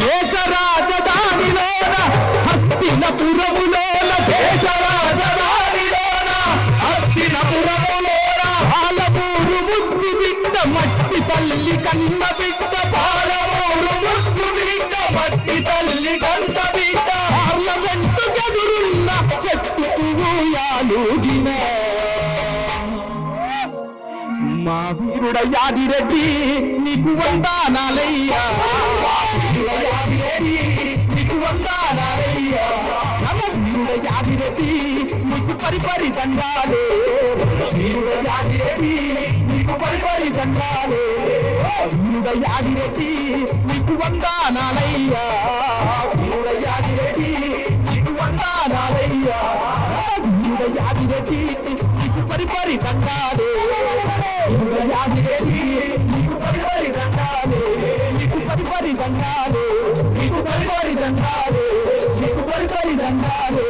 దేశ రాజధానిలోన హస్తినపురములోన దేశ రాజధానిలోన హస్తినపురములోన పాలమూరు ముద్దు బిడ్డ మట్టి తల్లి కన్న బిడ్డ పాలమూరు ముద్దు బిడ్డ మట్టి తల్లి కన్న బిడ్డ పార్లమెంటు గదురున్న చెట్టు ఊయాలుగిన మా వీరుడ యాదిరెడ్డి నీకు వందానాలయ్యా. వీరుడ యాదిరెడ్డి నీకు పరిపరి దండాలే. వీరుడ యాదిరెడ్డి నీకు పరిపరి దండాలే. వీరుడ యాదిరెడ్డి నీకు వందానాలయ్యా. వీరుడ యాదిరెడ్డి నీకు వందానాలయ్యా. వీరుడ యాదిరెడ్డి నీకు పరిపరి దండాలే. వీరుడ యాదిరెడ్డి నీకు పరిపరి దండాలే. నీకు పరిపరి దండాలే. నీకు పరిపరి దండాలే. నీకు పరిపరి దండాలే.